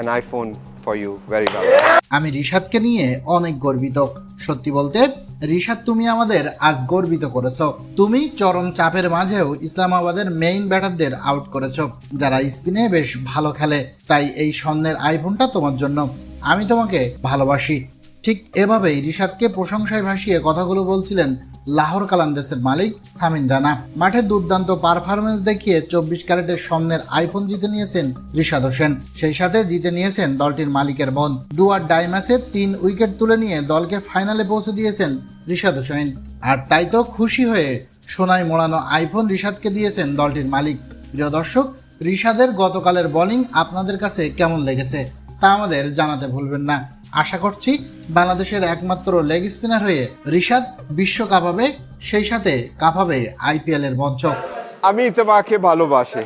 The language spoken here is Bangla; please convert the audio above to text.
an iPhone for you. Very well. আমি রিশাদকে নিয়ে অনেক গর্বিত। সত্যি বলতে, রিশাদ, তুমি আমাদের আজ গর্বিত করেছ। তুমি চরম চাপের মাঝেও ইসলামাবাদের মেইন ব্যাটারদের আউট করেছ, যারা স্পিনে বেশ ভালো খেলে। তাই এই স্বর্ণের আইফোনটা তোমার জন্য। আমি তোমাকে ভালোবাসি। ঠিক এভাবেই রিশাদকে প্রশংসায় ভাসিয়ে কথাগুলো বলছিলেন লাহোর কালান্দেসের মালিক সামিন রানা। মাঠে দুর্দান্ত পারফরমেন্স দেখিয়ে চব্বিশ ক্যারেটের স্বর্ণের আইফোন জিতে নিয়েছেন রিশাদ হোসেন। সেই সাথে জিতে নিয়েছেন দলটির মালিকের বোন। ডুয়ার ম্যাচে তিন উইকেট তুলে নিয়ে দলকে ফাইনালে পৌঁছে দিয়েছেন রিশাদ হোসেন। আর তাই তো খুশি হয়ে সোনায় মোড়ানো আইফোন রিশাদকে দিয়েছেন দলটির মালিক। প্রিয় দর্শক, রিশাদের গতকালের বোলিং আপনাদের কাছে কেমন লেগেছে তা আমাদের জানাতে ভুলবেন না। আশা করছি বাংলাদেশের একমাত্র লেগ স্পিনার হয়ে রিশাদ বিশ্ব কাঁপাবে, সেই সাথে কাঁপাবে আইপিএল এর মঞ্চ আমি তোমাকে ভালোবাসি।